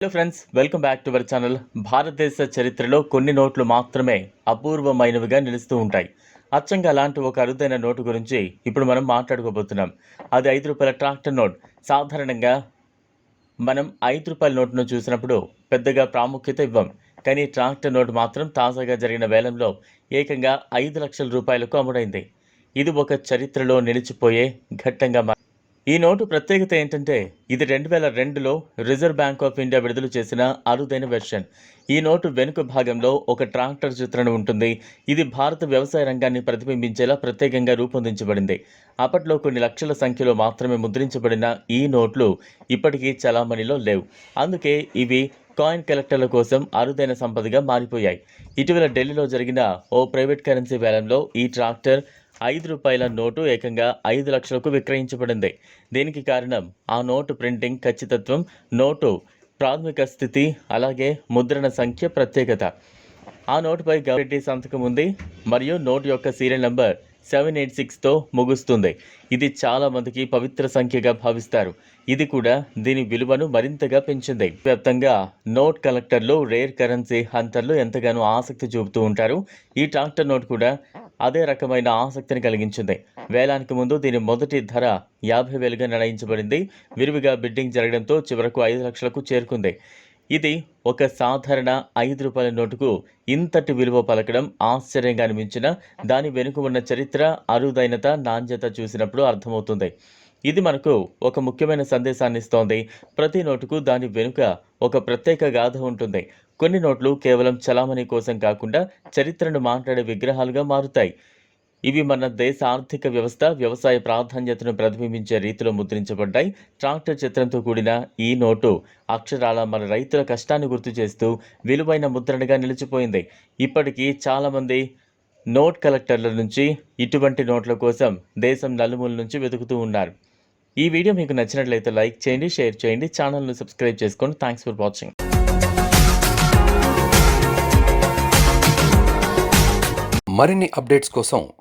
Hello friends welcome back to our channel భారతదేశ చరిత్రలో కొన్ని నోట్లు మాత్రమే అపూర్వమైనవిగా నిలుస్తూ ఉంటాయి. అచ్చంగా అలాంటి ఒక అరుదైన నోటు గురించి ఇప్పుడు మనం మాట్లాడుకోబోతున్నాం. అది ఐదు రూపాయల ట్రాక్టర్ నోట్. సాధారణంగా మనం ఐదు రూపాయల నోటును చూసినప్పుడు పెద్దగా ప్రాముఖ్యత ఇవ్వం. కానీ ట్రాక్టర్ నోటు మాత్రం తాజాగా జరిగిన వేలంలో ఏకంగా ఐదు లక్షల రూపాయలకు అమ్ముడైంది. ఇది ఒక చరిత్రలో నిలిచిపోయే ఘట్టంగా ఈ నోటు ప్రత్యేకత ఏంటంటే ఇది రెండు వేల రెండులో రిజర్వ్ బ్యాంక్ ఆఫ్ ఇండియా విడుదల చేసిన అరుదైన వెర్షన్. ఈ నోటు వెనుక భాగంలో ఒక ట్రాక్టర్ చిత్రణ ఉంటుంది. ఇది భారత వ్యవసాయ రంగాన్ని ప్రతిబింబించేలా ప్రత్యేకంగా రూపొందించబడింది. అప్పట్లో కొన్ని లక్షల సంఖ్యలో మాత్రమే ముద్రించబడిన ఈ నోట్లు ఇప్పటికీ చలామణిలో లేవు. అందుకే ఇవి కాయిన్ కలెక్టర్ల కోసం అరుదైన సంపదగా మారిపోయాయి. ఇటీవల ఢిల్లీలో జరిగిన ఓ ప్రైవేట్ కరెన్సీ వేలంలో ఈ ట్రాక్టర్ ఐదు రూపాయల నోటు ఏకంగా ఐదు లక్షలకు విక్రయించబడింది. దీనికి కారణం ఆ నోటు ప్రింటింగ్ ఖచ్చితత్వం నోటు ప్రాథమిక స్థితి అలాగే ముద్రణ సంఖ్య ప్రత్యేకత. ఆ నోటుపై గవర్రెడ్డి సంతకం ఉంది మరియు నోటు యొక్క సీరియల్ నంబర్ సెవెన్ ఎయిట్ సిక్స్తో ముగుస్తుంది. ఇది చాలామందికి పవిత్ర సంఖ్యగా భావిస్తారు. ఇది కూడా దీని విలువను మరింతగా పెంచింది. వ్యాప్తంగా నోట్ కలెక్టర్లు రేర్ కరెన్సీ హంతర్లు ఎంతగానో ఆసక్తి చూపుతూ ఉంటారు. ఈ ట్రాక్టర్ నోట్ కూడా అదే రకమైన ఆసక్తిని కలిగించింది. వేలానికి ముందు దీని మొదటి ధర యాభై వేలుగా నిర్ణయించబడింది. విరివిగా బిడ్డింగ్ జరగడంతో చివరకు ఐదు లక్షలకు చేరుకుంది. ఇది ఒక సాధారణ ఐదు రూపాయల నోటుకు ఇంతటి విలువ పలకడం ఆశ్చర్యంగా అనిపించిన దాని వెనుక ఉన్న చరిత్ర అరుదైనత నాణ్యత చూసినప్పుడు అర్థమవుతుంది. ఇది మనకు ఒక ముఖ్యమైన సందేశాన్ని ఇస్తోంది. ప్రతి నోటుకు దాని వెనుక ఒక ప్రత్యేక గాథ ఉంటుంది. కొన్ని నోట్లు కేవలం చలామణి కోసం కాకుండా చరిత్రను మాట్లాడే విగ్రహాలుగా మారుతాయి. ఇవి మన దేశ ఆర్థిక వ్యవస్థ వ్యవసాయ ప్రాధాన్యతను ప్రతిబింబించే రీతిలో ముద్రించబడ్డాయి. ట్రాక్టర్ చిత్రంతో కూడిన ఈ నోటు అక్షరాల మన రైతుల కష్టాన్ని గుర్తు చేస్తూ విలువైన ముద్రణగా నిలిచిపోయింది. ఇప్పటికీ చాలామంది నోట్ కలెక్టర్ల నుంచి ఇటువంటి నోట్ల కోసం దేశం నలుమూల నుంచి వెతుకుతూ ఉన్నారు. ఈ వీడియో మీకు నచ్చినట్లయితే లైక్ చేయండి షేర్ చేయండి ఛానల్ను సబ్స్క్రైబ్ చేసుకోండి థ్యాంక్స్ ఫర్ వాచింగ్. మరిన్ని అప్డేట్స్ కోసం